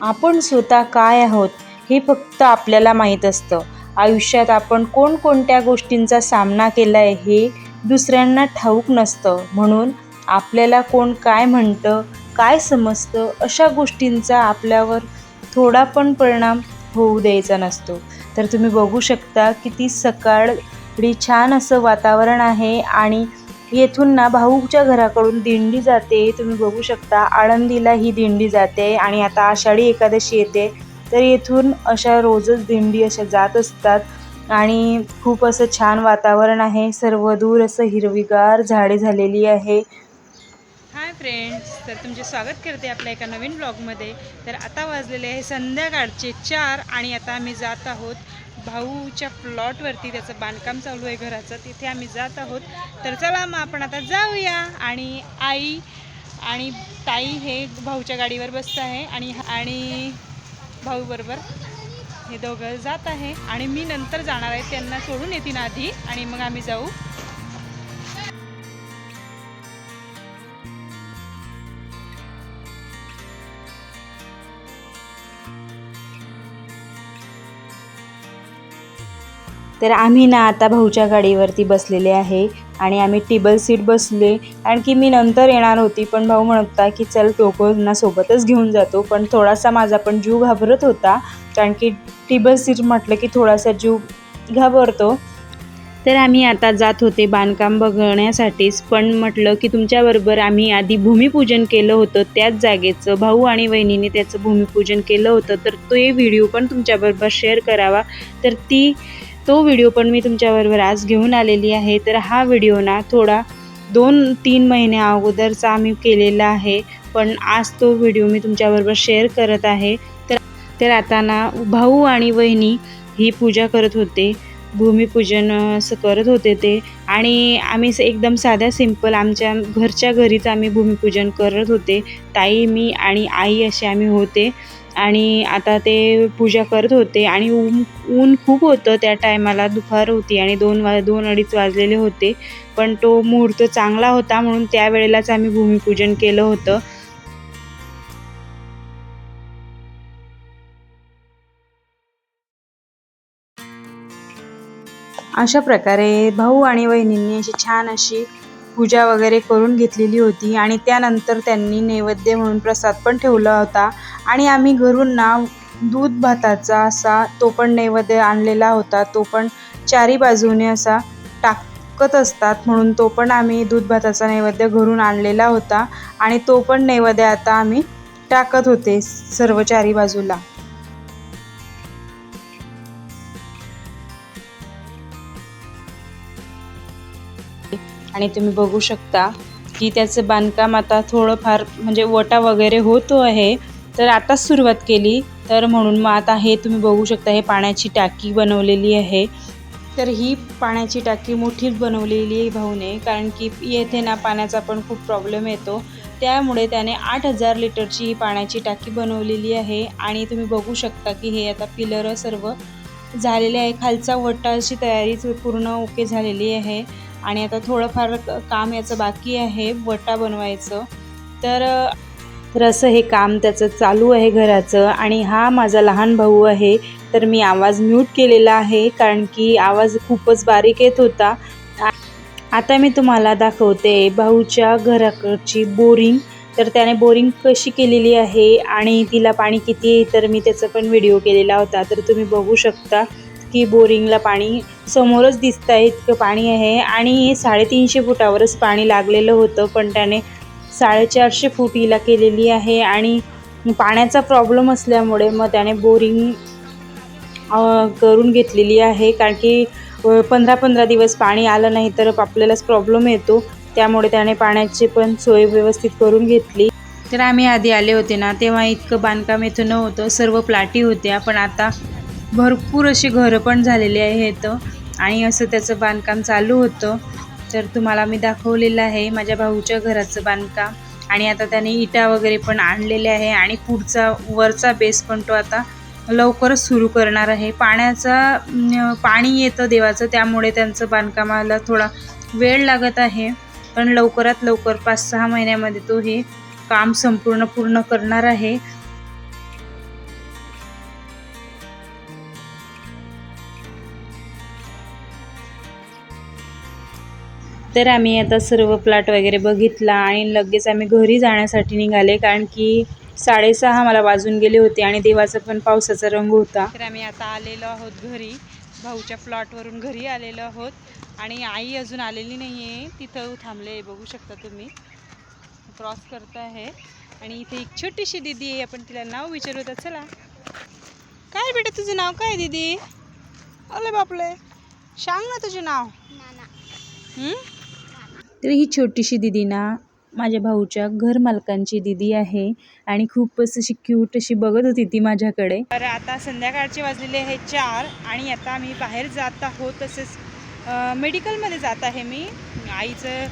आपण स्वतः काय आहोत हे फक्त आपल्याला माहीत असतं. आयुष्यात आपण कोणकोणत्या गोष्टींचा सामना केला आहे हे दुसऱ्यांना ठाऊक नसतं. म्हणून आपल्याला कोण काय म्हणतं काय समजतं अशा गोष्टींचा आपल्यावर थोडा पण परिणाम होऊ द्यायचा नसतो. तर तुम्ही बघू शकता किती सकाळी छान असं वातावरण आहे आणि येथून ना भाऊच्या घराकडून दिंडी जाते. तुम्ही बघू शकता आळंदीला ही दिंडी जाते आणि आता आषाढी एकादशी येते. तर येथून अशा रोजच दिंडी अशा जात असतात आणि खूप असं छान वातावरण आहे. सर्व दूर असं हिरवीगार झाडे झालेली आहे. हाय फ्रेंड्स तर तुमचे स्वागत करते आपल्या एका नवीन ब्लॉगमध्ये तर आता वाजलेले आहे संध्याकाळचे चार आणि आता आम्ही जात आहोत भाऊच्या प्लॉटवरती त्याचं बांधकाम चालू आहे घराचं तिथे आम्ही जात आहोत. तर चला मग आपण आता जाऊया आणि आई आणि ताई हे भाऊच्या गाडीवर बसत आहे आणि आणि भाऊ बरोबर हे दोघं जात आहे आणि मी नंतर जाणार आहे त्यांना सोडून येतील आधी आणि मग आम्ही जाऊ. तर आम्ही ना आता भाऊच्या गाडीवरती बसलेले आहे आणि आम्ही टेबल सीट बसले. आणखी मी नंतर येणार होती पण भाऊ म्हणत होता की चल टोकोना सोबतच घेऊन जातो. पण थोडासा माझा पण जीव घाबरत होता. कारण की टेबल सीट म्हटलं की थोडासा जीव घाबरतो. तर आम्ही आता जात होते बांधकाम बघण्यासाठीच. पण म्हटलं की तुमच्याबरोबर आम्ही आधी भूमिपूजन केलं होतं त्याच जागेचं. भाऊ आणि वहिनीने त्याचं भूमिपूजन केलं होतं. तर तो व्हिडिओ पण तुमच्याबरोबर शेअर करावा. तर ती तो व्हिडिओ पण मी तुमच्याबरोबर आज घेऊन आलेली आहे. तर हा व्हिडिओ ना थोडा दोन तीन महिन्या अगोदरचा आम्ही केलेला आहे. पण आज तो व्हिडिओ मी तुमच्याबरोबर शेअर करत आहे. तर तर आता ना भाऊ आणि वहिनी ही पूजा करत होते. भूमिपूजन असं करत होते ते. आणि आम्ही एकदम साध्या सिंपल आमच्या घरच्या घरीच आम्ही भूमिपूजन करत होते. ताई मी आणि आई असे आम्ही होते. आणि आता ते पूजा करत होते आणि ऊन ऊन खूप होतं त्या टायमाला दुपार होती आणि दोन वा दोन अडीच वाजलेले होते. पण तो मुहूर्त चांगला होता म्हणून त्यावेळेलाच आम्ही भूमिपूजन केलं होतं. अशा प्रकारे भाऊ आणि वहिनींनी अशी छान अशी पूजा वगैरे करून घेतलेली होती आणि त्यानंतर त्यांनी नैवेद्य म्हणून प्रसाद पण ठेवला होता. आणि आम्ही घरून ना दूध भाताचा असा तो पण नैवेद्य आणलेला होता. तो पण चारी बाजूने असा टाकत असतात म्हणून तो पण आम्ही दूध भाताचा नैवेद्य घरून आणलेला होता. आणि तो पण नैवेद्य आता आम्ही टाकत होते सर्व चारी बाजूला. आणि तुम्ही बघू शकता की त्याचं बांधकाम आता थोडंफार म्हणजे वटा वगैरे होतो आहे. तर आताच सुरुवात केली. तर म्हणून मग आता हे तुम्ही बघू शकता हे पाण्याची टाकी बनवलेली आहे. तर ही पाण्याची टाकी मोठीच बनवलेली आहे भाऊने कारण की येथे ना पाण्याचा पण खूप प्रॉब्लेम येतो. त्यामुळे त्याने आठ हजार लिटरची ही पाण्याची टाकी बनवलेली आहे. आणि तुम्ही बघू शकता की हे आता पिलर सर्व झालेले आहे. खालचा वटाची तयारी पूर्ण ओके झालेली आहे. आणि आता थोडंफार काम याचं बाकी आहे वटा बनवायचं. तर तर असं हे काम त्याचं चालू आहे घराचं आणि हा माझा लहान भाऊ आहे. तर मी आवाज म्यूट केलेला आहे कारण की आवाज खूपच बारीक येत होता. आता मी तुम्हाला दाखवते भाऊच्या घराकडची बोरिंग. तर त्याने बोरिंग कशी केलेली आहे आणि तिला पाणी किती आहे तर मी त्याचा पण व्हिडिओ केलेला होता. तर तुम्ही बघू शकता. की बोरिंगला पाणी समोरच दिसत आहे इतकं पाणी आहे. आणि साडेतीनशे फुटावरच पाणी लागलेलं होतं पण त्याने साडेचारशे फूट हिला केलेली आहे. आणि पाण्याचा प्रॉब्लेम असल्यामुळे मग त्याने बोरिंग करून घेतलेली आहे. कारण की पंधरा पंधरा दिवस पाणी आलं नाही तर आपल्यालाच प्रॉब्लेम येतो. त्यामुळे त्याने पाण्याची पण सोय व्यवस्थित करून घेतली. तर आम्ही आधी आले होते ना तेव्हा इतकं बांधकाम इथं नव्हतं. सर्व प्लाटी होत्या पण आता भरपूर अशी घरं पण झालेली आहेत आणि असं त्याचं बांधकाम चालू होतं. तर तुम्हाला मी दाखवलेलं आहे माझ्या भाऊच्या घराचं बांधकाम. आणि आता त्याने इटा वगैरे पण आणलेले आहे आणि पुढचा वरचा बेस पण तो आता लवकरच सुरू करणार आहे. पाण्याचा पाणी येतं देवाचं त्यामुळे त्यांचं बांधकामाला थोडा वेळ लागत आहे. पण लवकरात लवकर पाच सहा महिन्यामध्ये तो हे काम संपूर्ण पूर्ण करणार आहे. तर आम्ही आता सर्व प्लॉट वगैरे बघितला आणि लगेच आम्ही घरी जाण्यासाठी निघाले कारण की साडेसहा मला वाजून गेले होते आणि देवाचा पण पावसाचा रंग होता. तर आम्ही आता आलेलो आहोत घरी. भाऊच्या प्लॉटवरून घरी आलेलो आहोत. आणि आई अजून आलेली नाही आहे तिथं थांबले बघू शकता तुम्ही. क्रॉस करत आहे. आणि इथे एक छोटीशी दिदी आहे. आपण तिला नाव विचारू तर चला. काय बेटा तुझं नाव काय दीदी? अरे बापले सांग ना तुझं नाव. हं? तर ही छोटीशी दिदी ना माझ्या भाऊच्या घर मालकांची दिदी आहे आणि खूपच अशी क्यूट अशी बघत होती ती माझ्याकडे. तर आता संध्याकाळचे वाजलेले आहे चार आणि आता मी बाहेर जात आहोत तसेच मेडिकलमध्ये जात आहे मी. आईचं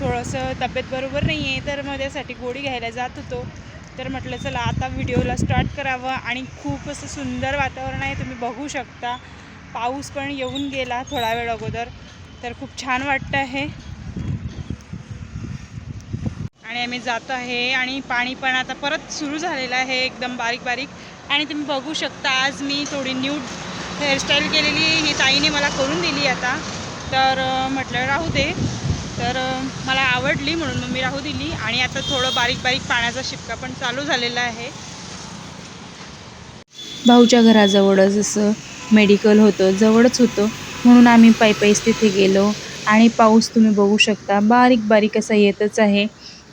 थोडंसं तब्येत बरोबर नाही आहे तर मग त्यासाठी गोळी घ्यायला जात होतो. तर म्हटलं चला आता व्हिडिओला स्टार्ट करावं आणि खूप असं सुंदर वातावरण आहे तुम्ही बघू शकता. पाऊस पण येऊन गेला थोडा वेळ अगोदर तर खूप छान वाटतं आहे. आणि आम्ही जात आहे आणि पाणी पण आता परत सुरू झालेलं आहे एकदम बारीक बारीक. आणि तुम्ही बघू शकता आज मी थोडी न्यूड हेअरस्टाईल केलेली ही ताईने मला करून दिली आता. तर म्हटलं राहू दे. तर मला आवडली म्हणून मग मी राहू दिली. आणि आता थोडं बारीक बारीक पाण्याचा शिपका पण चालू झालेला आहे. भाऊच्या घराजवळच असं मेडिकल होतं. जवळच होतं. म्हणून आम्ही पायी तिथे गेलो. आणि पाऊस तुम्ही बघू शकता. बारीक बारीक असा येतच आहे.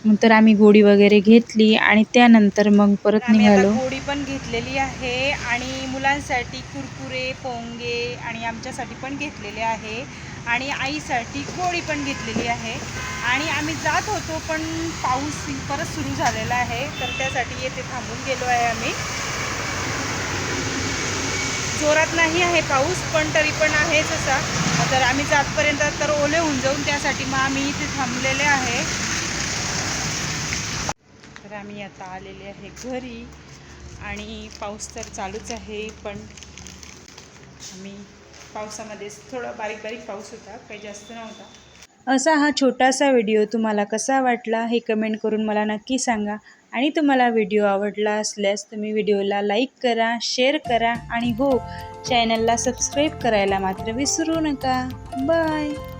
नंतर आम्ही गोडी वगैरे घेतली आणि त्यानंतर मग परत निघालो. गोडी पण घेतलेली आहे आणि मुलांसाठी कुरकुरे पोंगे आणि आमच्यासाठी पण घेतलेले आहे आणि आईसाठी गोळी पण घेतलेली आहे. आणि आम्ही जात होतो पण पाऊस परत सुरू झालेला आहे तर त्यासाठी येथे थांबून गेलो आहे आम्ही. जोरात नाही आहे पाऊस पण तरी पण आहेच असा. तर आम्ही जातपर्यंत तर ओले होऊन जाऊन त्यासाठी मग आम्ही इथे थांबलेले आहे. आम्ही आता आलेले आहे घरी आणि पाऊस तर चालूच आहे पण आम्ही पावसामध्येच थोडा बारीक बारीक पाऊस होता काही जास्त नव्हता. असा हा छोटासा व्हिडिओ तुम्हाला कसा वाटला हे कमेंट करून मला नक्की सांगा. आणि तुम्हाला व्हिडिओ आवडला असल्यास तुम्ही व्हिडिओला लाईक करा शेअर करा आणि हो चॅनलला सबस्क्राईब करायला मात्र विसरू नका. बाय!